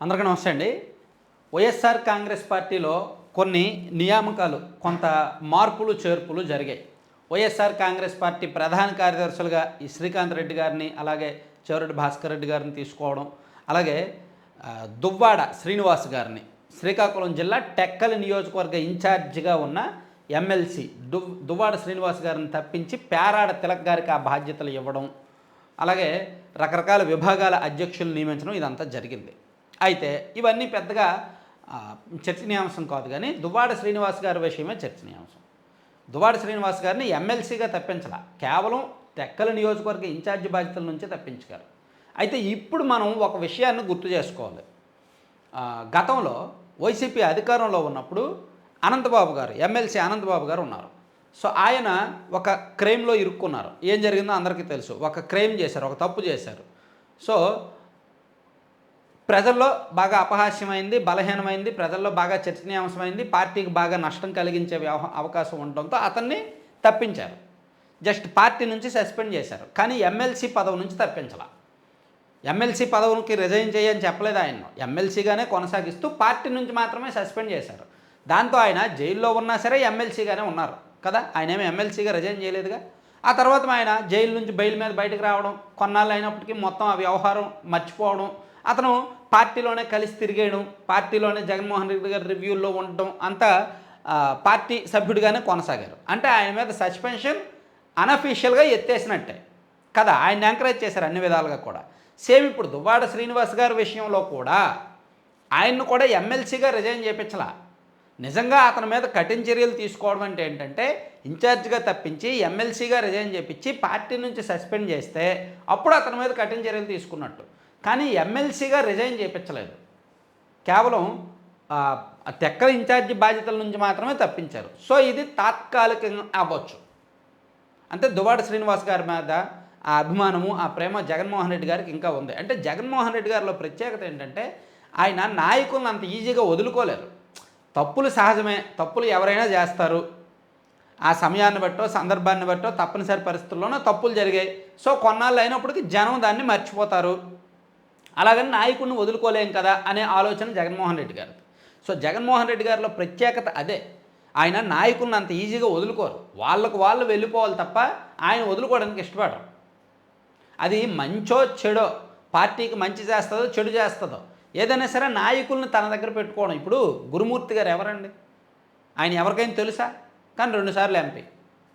అందరికీ నమస్తే అండి. వైఎస్ఆర్ కాంగ్రెస్ పార్టీలో కొన్ని నియామకాలు కొంత మార్పులు చేర్పులు జరిగాయి. వైఎస్ఆర్ కాంగ్రెస్ పార్టీ ప్రధాన కార్యదర్శులుగా ఈ శ్రీకాంత్ రెడ్డి గారిని అలాగే చెవరెడ్డి భాస్కర్ రెడ్డి గారిని తీసుకోవడం అలాగే దువ్వాడ శ్రీనివాస్ గారిని శ్రీకాకుళం జిల్లా టెక్కలి నియోజకవర్గ ఇన్ఛార్జిగా ఉన్న ఎమ్మెల్సీ దు దువ్వాడ శ్రీనివాస్ గారిని తప్పించి పేరాడ తిలక్ గారికి ఆ బాధ్యతలు ఇవ్వడం అలాగే రకరకాల విభాగాల అధ్యక్షులు నియమించడం ఇదంతా జరిగింది. అయితే ఇవన్నీ పెద్దగా చర్చనీయాంశం కాదు కానీ దువ్వాడ శ్రీనివాస్ గారి విషయమే చర్చనీయాంశం. దువ్వాడ శ్రీనివాస్ గారిని ఎమ్మెల్సీగా తప్పించాల. కేవలం తెక్కల నియోజకవర్గ ఇన్ఛార్జి బాధ్యతల నుంచే తప్పించారు అయితే ఇప్పుడు మనం ఒక విషయాన్ని గుర్తు చేసుకోవాలి. గతంలో వైసీపీ అధికారంలో ఉన్నప్పుడు అనంతబాబు గారు ఎమ్మెల్సీ అనంతబాబు గారు ఉన్నారు. సో ఆయన ఒక క్రైమ్లో ఇరుక్కున్నారు. ఏం జరిగిందో అందరికీ తెలుసు. ఒక క్రైమ్ చేశారు ఒక తప్పు చేశారు. సో ప్రజల్లో బాగా అపహాస్యమైంది బలహీనమైంది ప్రజల్లో బాగా చర్చనీయాంశమైంది పార్టీకి బాగా నష్టం కలిగించే వ్యవహ అవకాశం ఉండడంతో అతన్ని తప్పించారు. జస్ట్ పార్టీ నుంచి సస్పెండ్ చేశారు. కానీ ఎమ్మెల్సీ పదవి నుంచి తప్పించాల. ఎమ్మెల్సీ పదవికి రిజైన్ చేయని చెప్పలేదు ఆయన. ఎమ్మెల్సీగానే కొనసాగిస్తూ పార్టీ నుంచి మాత్రమే సస్పెండ్ చేశారు. దాంతో ఆయన జైల్లో ఉన్నా సరే ఎమ్మెల్సీగానే ఉన్నారు. కదా? ఆయన ఏమి ఎమ్మెల్సీగా రిజైన్ చేయలేదుగా? ఆ తర్వాత ఆయన జైలు నుంచి బెయిల్ మీద బయటకు రావడం కొన్నాళ్ళు అయినప్పటికీ మొత్తం ఆ వ్యవహారం మర్చిపోవడం అతను పార్టీలోనే కలిసి తిరిగేయడం పార్టీలోనే జగన్మోహన్ రెడ్డి గారి రివ్యూల్లో ఉండటం అంతా పార్టీ సభ్యుడిగానే కొనసాగారు. అంటే ఆయన మీద సస్పెన్షన్ అనఫీషియల్గా ఎత్తేసినట్టే. కదా ఆయన ఎంకరేజ్ చేశారు అన్ని విధాలుగా కూడా. సేమ్ ఇప్పుడు దువ్వాడ శ్రీనివాస్ గారి విషయంలో కూడా ఆయన్ను కూడా ఎమ్మెల్సీగా రిజైన్ చేయించలా నిజంగా అతని మీద కఠిన చర్యలు తీసుకోవడం అంటే ఏంటంటే ఇన్ఛార్జ్గా తప్పించి ఎమ్మెల్సీగా రిజైన్ చేయించి పార్టీ నుంచి సస్పెండ్ చేస్తే అప్పుడు అతని మీద కఠిన చర్యలు తీసుకున్నట్టు. కానీ ఎమ్మెల్సీగా రిజైన్ చేయించలేదు. కేవలం తెక్కల ఇన్ఛార్జి బాధ్యతల నుంచి మాత్రమే తప్పించారు. సో ఇది తాత్కాలికంగా అవ్వచ్చు. అంటే దువాడ శ్రీనివాస్ గారి మీద ఆ అభిమానము ఆ ప్రేమ జగన్మోహన్ రెడ్డి గారికి ఇంకా ఉంది. అంటే జగన్మోహన్ రెడ్డి గారిలో ప్రత్యేకత ఏంటంటే ఆయన నాయకులను అంత ఈజీగా వదులుకోలేరు. తప్పులు సహజమే తప్పులు ఎవరైనా చేస్తారు. ఆ సమయాన్ని బట్టో సందర్భాన్ని బట్టో తప్పనిసరి పరిస్థితుల్లోనో తప్పులు జరిగాయి. సో కొన్నాళ్ళు అయినప్పటికీ జనం దాన్ని మర్చిపోతారు. అలాగని నాయకుడిని వదులుకోలేం కదా అనే ఆలోచన జగన్మోహన్ రెడ్డి గారు సో జగన్మోహన్ రెడ్డి గారిలో ప్రత్యేకత అదే. ఆయన నాయకులను అంత ఈజీగా వదులుకోరు. వాళ్ళకు వాళ్ళు వెళ్ళిపోవాలి తప్ప ఆయన వదులుకోవడానికి ఇష్టపడరు. అది మంచో చెడో పార్టీకి మంచి చేస్తుందో చెడు చేస్తుందో. ఏదైనా సరే నాయకుల్ని తన దగ్గర పెట్టుకోవడం. ఇప్పుడు గురుమూర్తి గారు ఎవరండి? ఆయన ఎవరికైనా తెలుసా? కానీ రెండుసార్లు ఎంపీ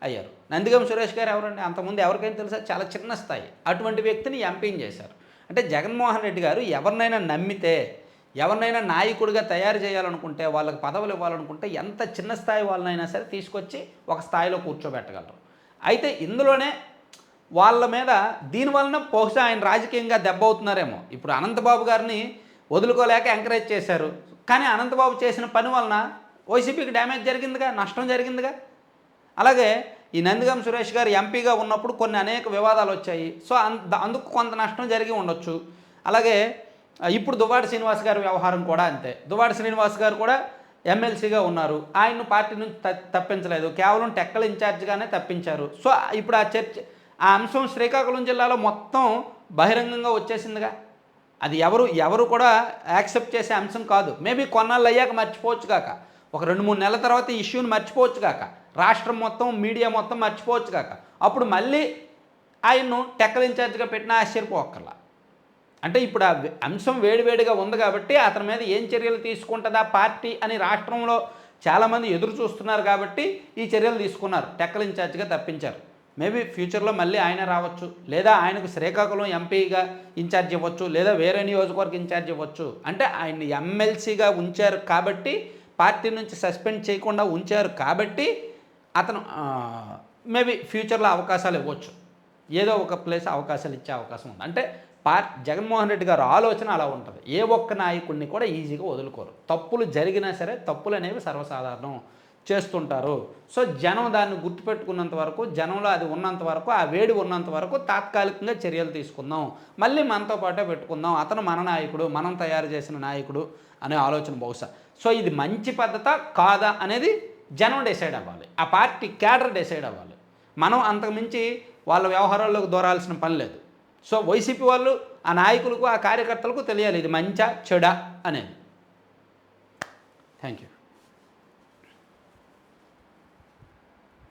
అయ్యారు. నందిగం సురేష్ గారు ఎవరండి? అంతకుముందు ఎవరికైనా తెలుసా? చాలా చిన్న స్థాయి. అటువంటి వ్యక్తిని ఎంపీని చేశారు. అంటే జగన్మోహన్ రెడ్డి గారు ఎవరినైనా నమ్మితే ఎవరినైనా నాయకుడిగా తయారు చేయాలనుకుంటే వాళ్ళకి పదవులు ఇవ్వాలనుకుంటే ఎంత చిన్న స్థాయి వాళ్ళనైనా సరే తీసుకొచ్చి ఒక స్థాయిలో కూర్చోబెట్టగలరు. అయితే ఇందులోనే వాళ్ళ మీద దీనివలన బహుశా ఆయన రాజకీయంగా దెబ్బ అవుతున్నారేమో. ఇప్పుడు అనంతబాబు గారిని వదులుకోలేక ఎంకరేజ్ చేశారు. కానీ అనంతబాబు చేసిన పని వలన వైసీపీకి డ్యామేజ్ జరిగిందిగా? నష్టం జరిగిందిగా? అలాగే ఈ నందిగం సురేష్ గారు ఎంపీగా ఉన్నప్పుడు కొన్ని అనేక వివాదాలు వచ్చాయి. సో అంద అందుకు కొంత నష్టం జరిగి ఉండొచ్చు. అలాగే ఇప్పుడు దువ్వాడ శ్రీనివాస్ గారి వ్యవహారం కూడా అంతే. దువ్వాడ శ్రీనివాస్ గారు కూడా ఎమ్మెల్సీగా ఉన్నారు. ఆయన్ను పార్టీ నుంచి త- తప్పించలేదు. కేవలం టెక్కల ఇన్ఛార్జ్గానే తప్పించారు. సో ఇప్పుడు ఆ చర్చ ఆ అంశం శ్రీకాకుళం జిల్లాలో మొత్తం బహిరంగంగా వచ్చేసిందిగా. అది ఎవరు ఎవరు కూడా యాక్సెప్ట్ చేసే అంశం కాదు. మేబీ కొన్నాళ్ళు అయ్యాక మర్చిపోవచ్చు కాక. ఒక రెండు మూడు నెలల తర్వాత ఈ ఇష్యూని మర్చిపోవచ్చు కాక. రాష్ట్రం మొత్తం మీడియా మొత్తం మర్చిపోవచ్చు కాక. అప్పుడు మళ్ళీ ఆయన్ను టెక్కల ఇన్ఛార్జ్గా పెట్టిన ఆశ్చర్యపోక్కర్లా. అంటే ఇప్పుడు ఆ అంశం వేడివేడిగా ఉంది కాబట్టి అతని మీద ఏం చర్యలు తీసుకుంటుందా పార్టీ అని రాష్ట్రంలో చాలామంది ఎదురు చూస్తున్నారు కాబట్టి ఈ చర్యలు తీసుకున్నారు. టెక్కల ఇన్ఛార్జ్గా తప్పించారు. మేబీ ఫ్యూచర్లో మళ్ళీ ఆయన రావచ్చు. లేదా ఆయనకు శ్రీకాకుళం ఎంపీగా ఇన్ఛార్జ్ ఇవ్వచ్చు. లేదా వేరే నియోజకవర్గ ఇన్ఛార్జ్ ఇవ్వచ్చు. అంటే ఆయన ఎమ్మెల్సీగా ఉంచారు కాబట్టి పార్టీ నుంచి సస్పెండ్ చేయకుండా ఉంచారు కాబట్టి అతను మేబీ ఫ్యూచర్లో అవకాశాలు ఇవ్వచ్చు. ఏదో ఒక ప్లేస్ అవకాశాలు ఇచ్చే అవకాశం ఉంది. అంటే పార్ జగన్మోహన్ రెడ్డి గారు ఆలోచన అలా ఉంటుంది. ఏ ఒక్క నాయకుడిని కూడా ఈజీగా వదులుకోరు. తప్పులు జరిగినా సరే తప్పులు అనేవి సర్వసాధారణం చేస్తుంటారు. సో జనం దాన్ని గుర్తుపెట్టుకున్నంత వరకు జనంలో అది ఉన్నంత వరకు ఆ వేడి ఉన్నంత వరకు తాత్కాలికంగా చర్యలు తీసుకుందాం. మళ్ళీ మనతో పాటే పెట్టుకుందాం. అతను మన నాయకుడు మనం తయారు చేసిన నాయకుడు అనే ఆలోచన బహుశా. సో ఇది మంచి పద్ధత కాదా అనేది జనం డిసైడ్ అవ్వాలి. ఆ పార్టీ క్యాడర్ డిసైడ్ అవ్వాలి. మనం అంతకుమించి వాళ్ళ వ్యవహారాల్లోకి దూరాల్సిన పని లేదు. సో వైసీపీ వాళ్ళు ఆ నాయకులకు ఆ కార్యకర్తలకు తెలియాలి. ఇది మంచా చెడా అనేది. Thank you